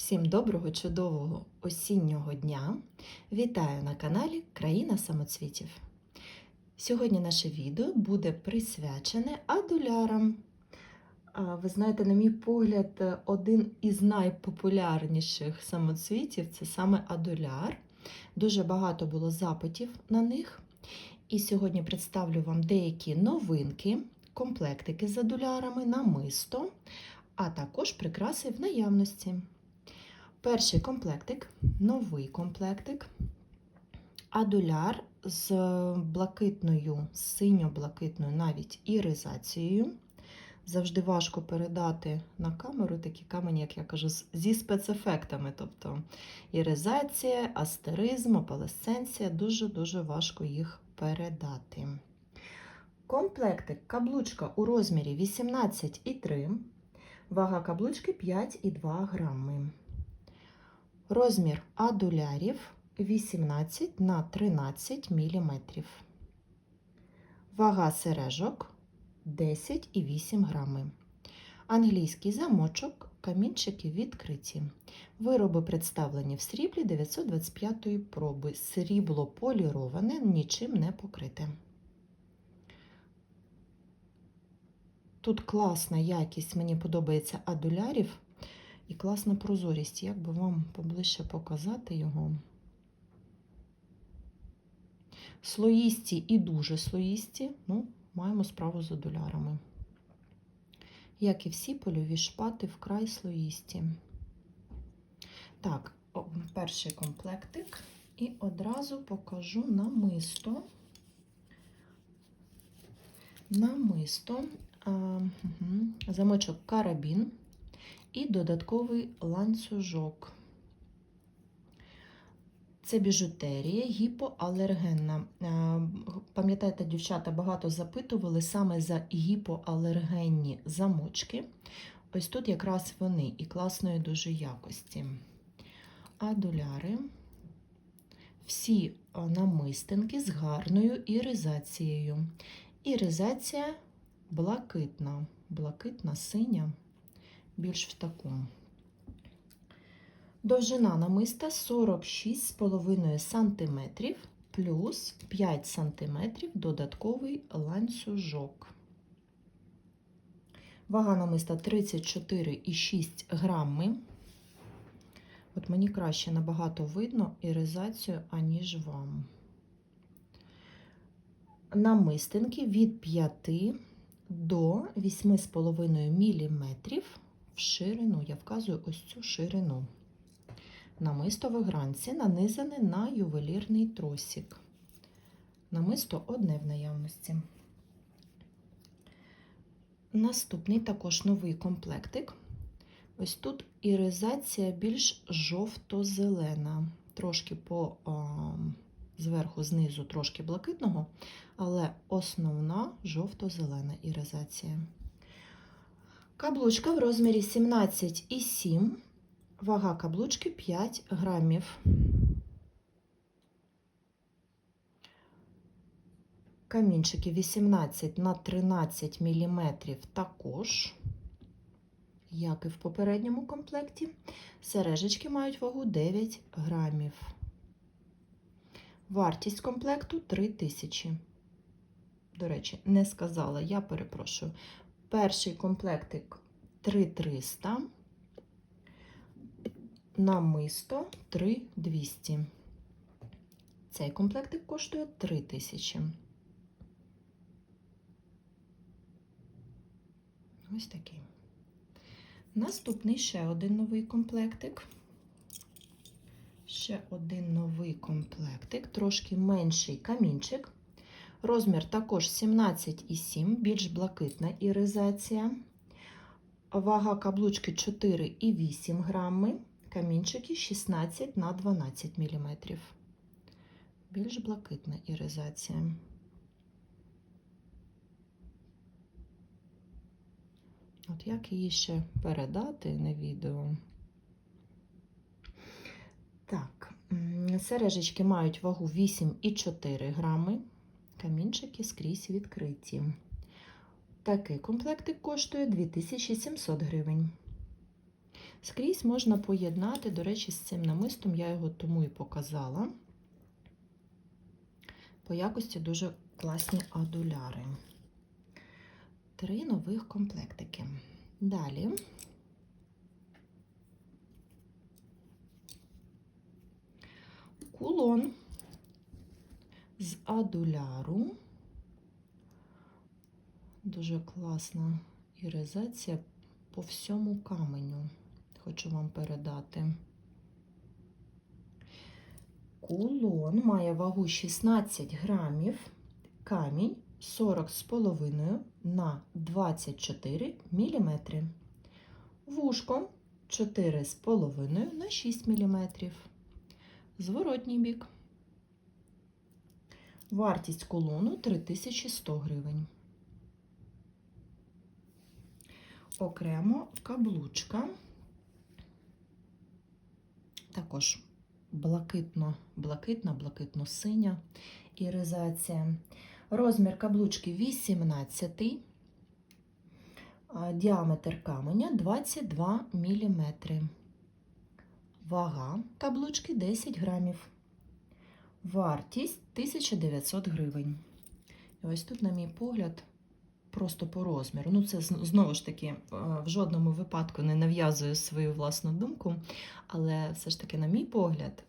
Всім доброго, чудового осіннього дня! Вітаю на каналі Країна самоцвітів. Сьогодні наше відео буде присвячене адулярам. Ви знаєте, на мій погляд, один із найпопулярніших самоцвітів це саме адуляр. Дуже багато було запитів на них. І сьогодні представлю вам деякі новинки, комплектики з адулярами, намисто, а також прикраси в наявності. Перший комплектик, новий комплектик, адуляр з блакитною, синьо-блакитною навіть іризацією. Завжди важко передати на камеру такі камені, як я кажу, зі спецефектами. Тобто іризація, астеризм, опалесценція, дуже-дуже важко їх передати. Комплектик каблучка у розмірі 18,3, вага каблучки 5,2 грами. Розмір адулярів 18 на 13 мм. Вага сережок 10,8 грами. Англійський замочок, камінчики відкриті. Вироби представлені в сріблі 925 проби. Срібло поліроване, нічим не покрите. Тут класна якість, мені подобається адулярів. І класна прозорість. Як би вам поближче показати його? Слоїсті і дуже слоїсті, ну, маємо справу з адулярами. Як і всі польові шпати вкрай слоїсті. Так, перший комплектик. І одразу покажу намисто. Намисто, а, угу. замочок карабін і додатковий ланцюжок. Це біжутерія гіпоалергенна. Пам'ятаєте, дівчата багато запитували саме за гіпоалергенні замочки. Ось тут якраз вони і класної дуже якості. Адуляри. Всі намистинки з гарною іризацією. Іризація блакитна, блакитна синя більш в такому. Довжина намиста 46,5 см плюс 5 см додатковий ланцюжок. Вага намиста 34,6 грами. От мені краще набагато видно іризацію, аніж вам. Намистинки від 5 до 8,5 мм ширину. Я вказую ось цю ширину. Намисто в гранці нанизане на ювелірний тросик. Намисто одне в наявності. Наступний також новий комплектик. Ось тут іризація більш жовто-зелена, трошки по о, зверху, знизу, трошки блакитного, але основна жовто-зелена іризація. Каблучка в розмірі 17,7, вага каблучки 5 грамів. Камінчики 18 на 13 мм також, як і в попередньому комплекті. Сережечки мають вагу 9 грамів. Вартість комплекту 3000. До речі, не сказала, я перепрошую. Перший комплектик 3300, намисто 3200. Цей комплектик коштує 3000. Ось такий. Наступний ще один новий комплектик. Ще один новий комплектик, трошки менший камінчик. Розмір також 17,7, більш блакитна іризація. Вага каблучки 4,8 грами, камінчики 16 на 12 мм. Більш блакитна іризація. От як її ще передати на відео? Так, сережечки мають вагу 8,4 грами камінчики скрізь відкриті. Такий комплектик коштує 2700 гривень. Скрізь можна поєднати, до речі, з цим намистом, я його тому і показала. По якості дуже класні адуляри. Три нових комплектики. Далі. Кулон з адуляру. Дуже класна іризація по всьому каменю. Хочу вам передати. Кулон має вагу 16 грамів, камінь 40,5 на 24 мм. Вушко 4,5 на 6 мм. Зворотній бік. Вартість колону 3100 гривень. Окремо каблучка. Також блакитно, блакитна, блакитно-синя іризація. Розмір каблучки 18, діаметр каменя 22 мм. Вага каблучки 10 грамів. Вартість 1900 гривень. І ось тут, на мій погляд, просто по розміру. Ну, це знову ж таки, е, в жодному випадку не нав'язую свою власну думку, але все ж таки, на мій погляд,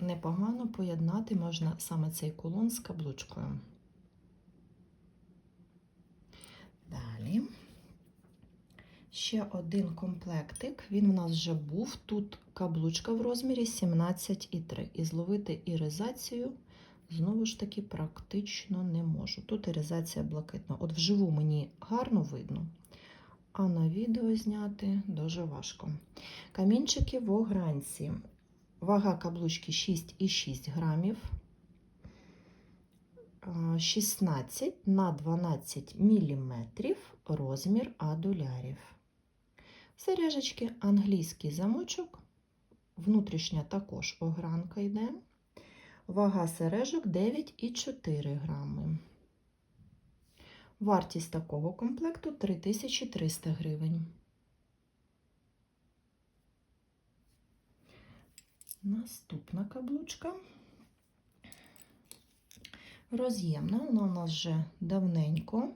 непогано поєднати можна саме цей кулон з каблучкою. Далі. Ще один комплектик. Він у нас вже був. Тут каблучка в розмірі 17,3. І зловити іризацію знову ж таки практично не можу. Тут іризація блакитна. От вживу мені гарно видно, а на відео зняти дуже важко. Камінчики в огранці. Вага каблучки 6,6 грамів. 16 на 12 міліметрів розмір адулярів. Сережечки англійський замочок. Внутрішня також огранка йде. Вага сережок 9,4 грами. Вартість такого комплекту 3300 гривень. Наступна каблучка. Роз'ємна, вона у нас вже давненько.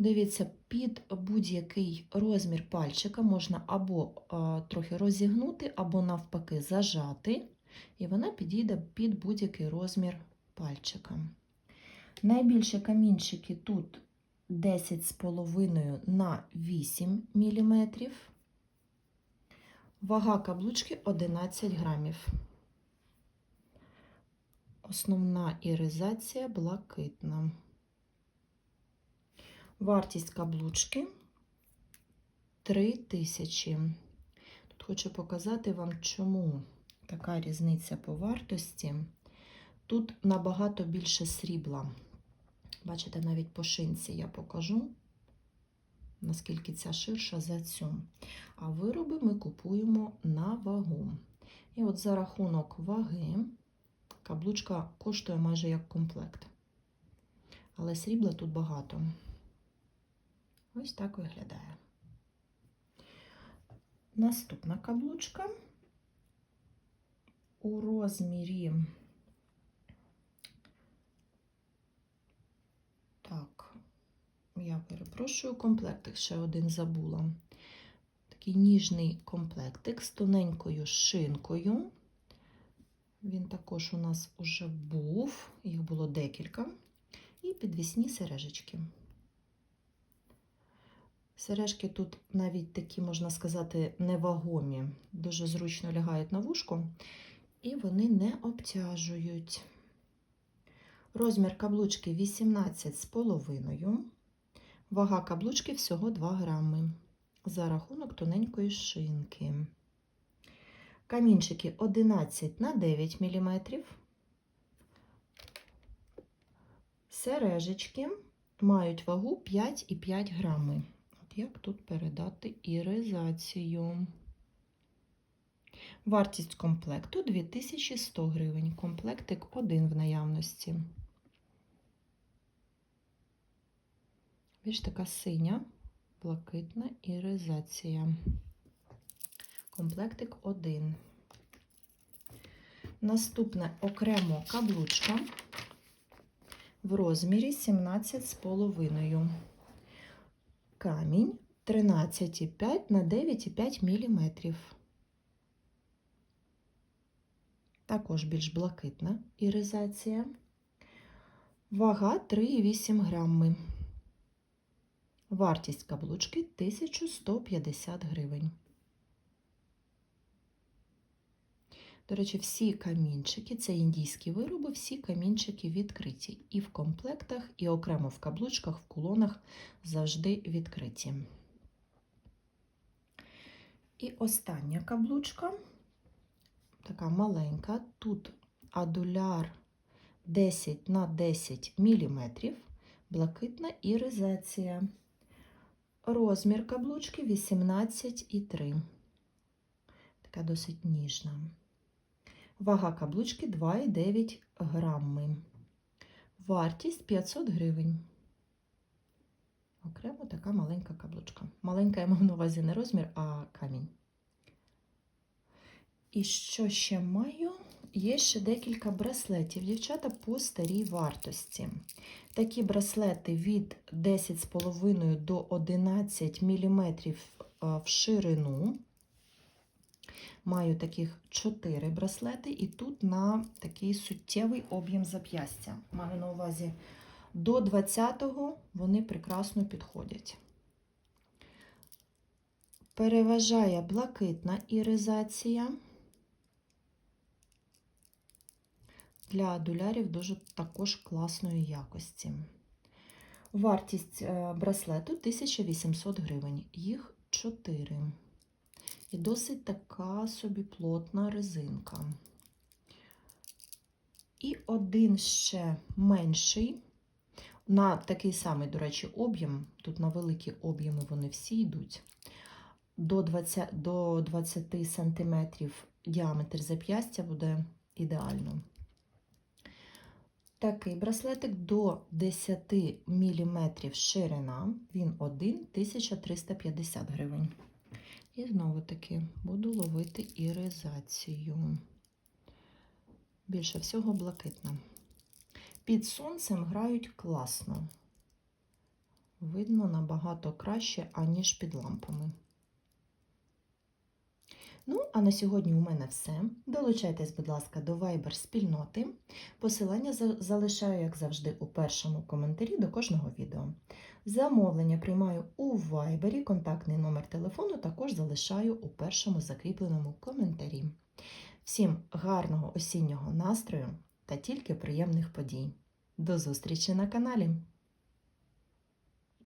Дивіться, під будь-який розмір пальчика можна або трохи розігнути, або навпаки зажати, і вона підійде під будь-який розмір пальчика. Найбільші камінчики тут 10,5 на 8 мм. Вага каблучки 11 грамів. Основна іризація блакитна. Вартість каблучки 3000. Тут хочу показати вам, чому така різниця по вартості. Тут набагато більше срібла. Бачите, навіть по шинці я покажу, наскільки ця ширша за цю. А вироби ми купуємо на вагу. І от за рахунок ваги каблучка коштує майже як комплект. Але срібла тут багато. Ось так виглядає. Наступна каблучка у розмірі. Так, я перепрошую, комплектик ще один забула. Такий ніжний комплектик з тоненькою шинкою. Він також у нас уже був, їх було декілька. І підвісні сережечки. Сережки тут навіть такі, можна сказати, невагомі, дуже зручно лягають на вушко, і вони не обтяжують. Розмір каблучки 18,5. Вага каблучки всього 2 грами. За рахунок тоненької шинки. Камінчики 11 на 9 мм. Сережечки мають вагу 5,5 грами. Як тут передати іризацію? Вартість комплекту 2100 гривень. Комплектик один в наявності. Більш така синя, блакитна іризація. Комплектик 1. Наступне окремо каблучка в розмірі 17,5. Камінь 13,5 на 9,5 мм. Також більш блакитна іризація. Вага 3,8 грами. Вартість каблучки 1150 гривень. До речі, всі камінчики, це індійські вироби, всі камінчики відкриті. І в комплектах, і окремо в каблучках, в кулонах завжди відкриті. І остання каблучка, така маленька. Тут адуляр 10 на 10 мм, блакитна іризація. Розмір каблучки 18,3. Така досить ніжна. Вага каблучки 2,9 грами. Вартість 500 гривень. Окремо така маленька каблучка. Маленька я маю на увазі не розмір, а камінь. І що ще маю? Є ще декілька браслетів, дівчата, по старій вартості. Такі браслети від 10,5 до 11 мм в ширину. Маю таких 4 браслети, і тут на такий суттєвий об'єм зап'ястя. Маю на увазі до 20-го вони прекрасно підходять. Переважає блакитна іризація. Для адулярів дуже також класної якості. Вартість е, браслету 1800 гривень. Їх 4. І досить така собі плотна резинка. І один ще менший, на такий самий, до речі, об'єм, тут на великі об'єми вони всі йдуть. До 20 до 20 см діаметр зап'ястя буде ідеально. Такий браслетик до 10 мм ширина, він 1 1350 гривень. І знову таки буду ловити іризацію. Більше всього блакитна. Під сонцем грають класно. Видно набагато краще, аніж під лампами. Ну, а на сьогодні у мене все. Долучайтесь, будь ласка, до Viber спільноти. Посилання залишаю, як завжди, у першому коментарі до кожного відео. Замовлення приймаю у Viber, контактний номер телефону також залишаю у першому закріпленому коментарі. Всім гарного осіннього настрою та тільки приємних подій. До зустрічі на каналі!